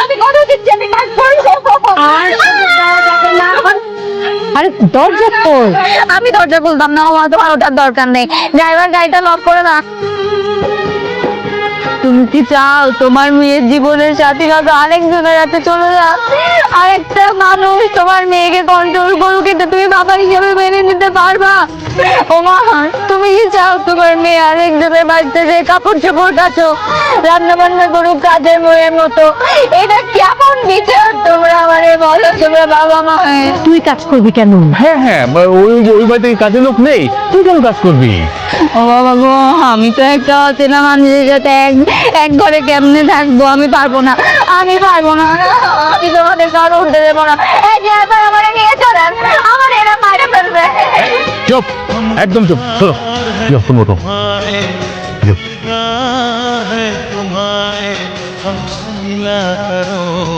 আমি কথা জানি না করব আর আরে দরজা খোল। আমি দরজা খুলতাম না আমার তোমার ওটার দরকার নেই। ড্রাইভার গাড়িটা লক করে না তুমি কি চাও? তোমার মেয়ের জীবনের সাথীরা তো আরেকজনের হাতে চলে যাক আরেকটা মানুষ তোমার মেয়েকে কন্ট্রোল করুক কিন্তু তুমি বাবা হিসেবে মেনে নিতে পারবা। ও মা তুমি কি চাও? তোমার মেয়ে আরেকজনের বাড়িতে যে কাপড় চোপড় কাচো রান্না বান্না করুক কাজের মেয়ের মতো। এটা কেমন বিচার? তোমরা আমারে বলো তোমরা বাবা মা তুই কাজ করবি কেন? হ্যাঁ হ্যাঁ ওই ওই বাড়িতে কাজের লোক নেই তুই কেন কাজ করবি? ও বাবা গো আমি তো একটা অচেনা মানুষের সাথে এক এক ঘরে কেমনে থাকব? আমি পারব না আমি পারব না আমি তোমাদের ঘর উঠতে দেবো না। এই যে এবার আমার নিয়ে চলেন আমার এরা ফেলবে। চুপ একদম চুপ চলো। যাও তুমি ওঠো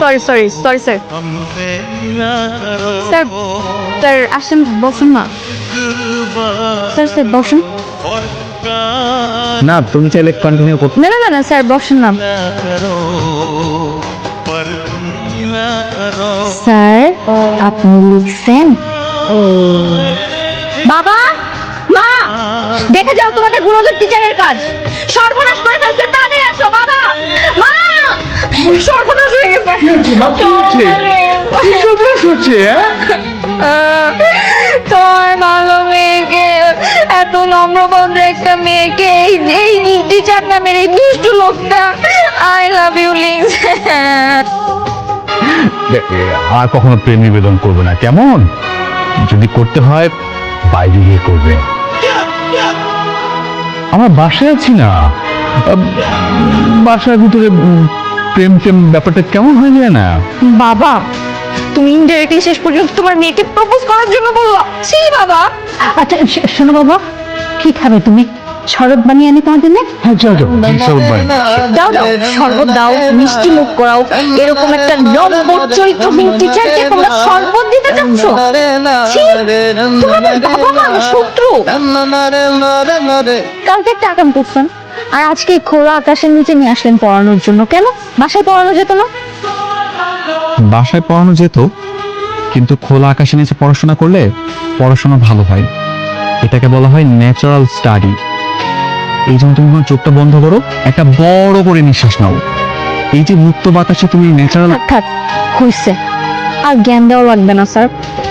sorry sorry sorry sir sir sir আসেন বসুন না। স্যার স্যার বসুন। না তুমি চাইলে কন্টিনিউ করতে না না না স্যার বসুন না। স্যার আপনি লিখছেন? বাবা মা দেখে যাও তোমাদের গুরুদের টিচারের কাজ। সর্বনাশ করে ফেলছে তাদের আসো বাবা। মা সর্বনাশ হয়ে গেছে। হচ্ছে তোর ভালো মেয়েকে এত একটা মেয়েকে এই লোকটা। আই লাভ ইউ লিংস আর কখনো প্রেম নিবেদন করবে না, কেমন? যদি করতে হয়, বাইরে গিয়ে করবে। আমার বাসায় আছি না। বাসার ভিতরে প্রেম প্রেম ব্যাপারটা কেমন হয়ে যায় না। বাবা তুমি ইনডাইরেক্টলি শেষ পর্যন্ত তোমার মেয়েকে প্রপোজ করার জন্য বলল। ছি বাবা। আচ্ছা শোনো বাবা কি খাবে তুমি? শরৎ বানিয়ে আনি তোমার জন্য? হ্যাঁ ভাই। দাও দাও শরবত দাও মিষ্টি মুখ করাও। এরকম একটা নম্বর চরিত্রহীন টিচারকে তোমরা শরবত দিতে চাচ্ছ? ছি, তোমাদের বাবা মা না শত্রু। কালকে একটা আকাম করছেন আর আজকে খোলা আকাশের নিচে নিয়ে আসলেন পড়ানোর জন্য। কেন? বাসায় পড়ানো যেত না? বাসায় পড়ানো যেত কিন্তু খোলা আকাশের নিচে পড়াশোনা করলে পড়াশোনা ভালো হয়। এটাকে বলা হয় ন্যাচারাল স্টাডি এই জন্য তুমি তোমার চোখটা বন্ধ করো একটা বড় করে নিঃশ্বাস নাও। এই যে মুক্ত বাতাসে তুমি ন্যাচারাল থাক হইছে। আর জ্ঞান দেওয়া লাগবে না স্যার।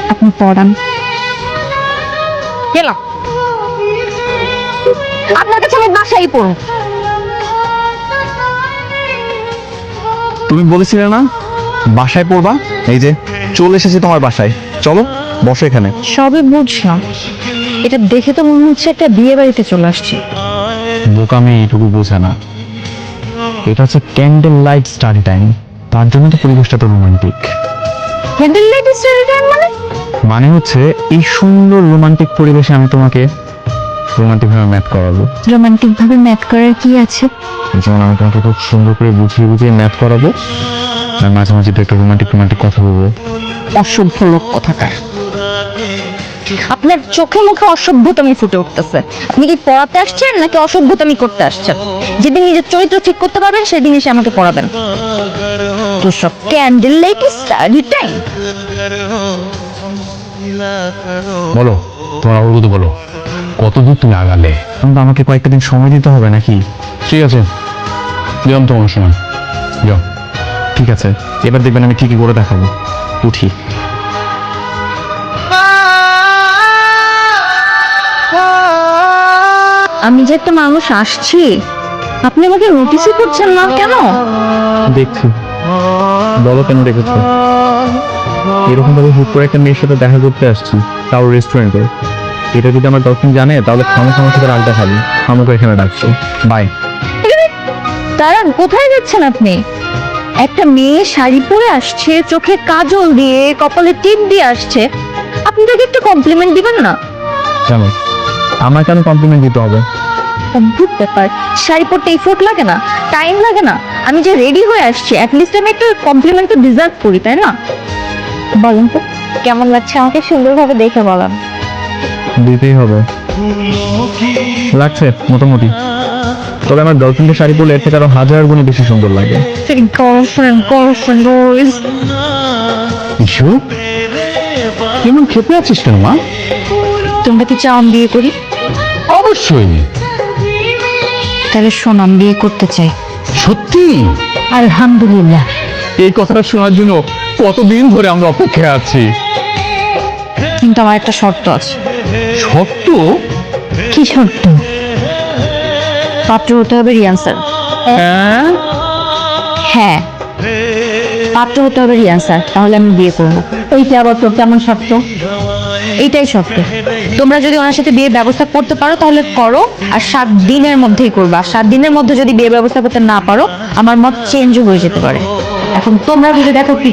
আপনি পড়ান। গেলাম। বাসায় পড়ুন তুমি বলেছিলে না? বাসায় পড়বা? এই যে চলে এসেছি তোমার বাসায়। চলো বসো এখানে। সবই বুঝলাম। এটা দেখে তো মনে হচ্ছে একটা বিয়ে বাড়িতে চলে আসছি। বোকামি এইটুকু বোঝে না। এটা হচ্ছে ক্যান্ডেল লাইট স্টাডি টাইম তার জন্য তো পরিবেশটা তো romantic candle light study time মানে? মানে হচ্ছে এই সুন্দর রোমান্টিক পরিবেশে আমি তোমাকে রোমান্টিক ভাবে ম্যাথ করাবো। রোমান্টিক ভাবে ম্যাথ করার কি আছে? যেমন আমি তোমাকে খুব সুন্দর করে বুঝিয়ে বুঝিয়ে ম্যাথ করাবো আর মাঝে মাঝে একটা রোমান্টিক রোমান্টিক কথা বলব। অসভ্য লোক কথাকার আপনার চোখে মুখে অসভ্যতামি ফুটে উঠতেছে। আপনি কি পড়াতে আসছেন নাকি অসভ্যতামি করতে আসছেন? যেদিন নিজের চরিত্র ঠিক করতে পারবেন সেদিন এসে আমাকে পড়াবেন। তো সব ক্যান্ডেল লাইট স্টাডি টাইম বলো তোমার অবগত বলো। কত দূর তুমি আগালে? কিন্তু আমাকে কয়েকটা দিন সময় দিতে হবে নাকি? ঠিক আছে। দিলাম তোমার সময়। যাও। ঠিক আছে। এবার দেখবেন আমি ঠিকই করে দেখাবো। উঠি। আমি যে একটা মানুষ আসছি আপনি আমাকে নোটিসই করছেন না? কেন? দেখছি। বলো কেন রেখেছো এরকম ভাবে হুট করে একটা মেয়ের সাথে দেখা করতে আসছি তাও রেস্টুরেন্টে এটা যদি আমার গার্লফ্রেন্ড জানে তাহলে খামো খামো সাথে আড্ডা খাবি। আমাকে এখানে ডাকছি। বাই দাঁড়ান কোথায় যাচ্ছেন আপনি? একটা মেয়ে শাড়ি পরে আসছে চোখে কাজল দিয়ে কপালে টিপ দিয়ে আসছে। আপনি তাকে একটু কমপ্লিমেন্ট দিবেন না? কেন আমার কেন কমপ্লিমেন্ট দিতে হবে? অদ্ভুত ব্যাপার। শাড়ি পরতে এফোর্ট লাগে না টাইম লাগে না। আমি যে রেডি হয়ে আসছি অ্যাটলিস্ট আমি একটা কমপ্লিমেন্ট তো ডিজার্ভ করি তাই না? বলেন তো কেমন লাগছে আমাকে? সুন্দরভাবে দেখে বলেন। দিতেই হবে। লাগছে মোটামুটি। তবে আমার গার্লফ্রেন্ডের শাড়ি পরলে এর থেকে আরও হাজার গুণে বেশি সুন্দর লাগে। গার্লফ্রেন্ড গার্লফ্রেন্ড অলওয়েজ ইস্যু কেমন খেপে আছিস কেন মা? তোমরা কি চাও আমি বিয়ে করি? অবশ্যই। তাহলে শোন আমি বিয়ে করতে চাই। সত্যি? আলহামদুলিল্লাহ। এই কথাটা শোনার জন্য কতদিন ধরে আমরা অপেক্ষায় আছি। কিন্তু আমার একটা শর্ত আছে। সত্য কি শর্ত? পাত্র হতে হবে রিয়ান স্যার। হ্যাঁ? হ্যাঁ। পাত্র হতে হবে রিয়ান স্যার তাহলে আমি বিয়ে করব। এইটা আবার তোর কেমন শর্ত? এইটাই শর্ত। তোমরা যদি ওনার সাথে বিয়ের ব্যবস্থা করতে পারো তাহলে করো আর সাত দিনের মধ্যেই করবা। আর সাত দিনের মধ্যে যদি বিয়ে ব্যবস্থা করতে না পারো আমার মত চেঞ্জও হয়ে যেতে পারে। এখন তোমরা যদি দেখো কি।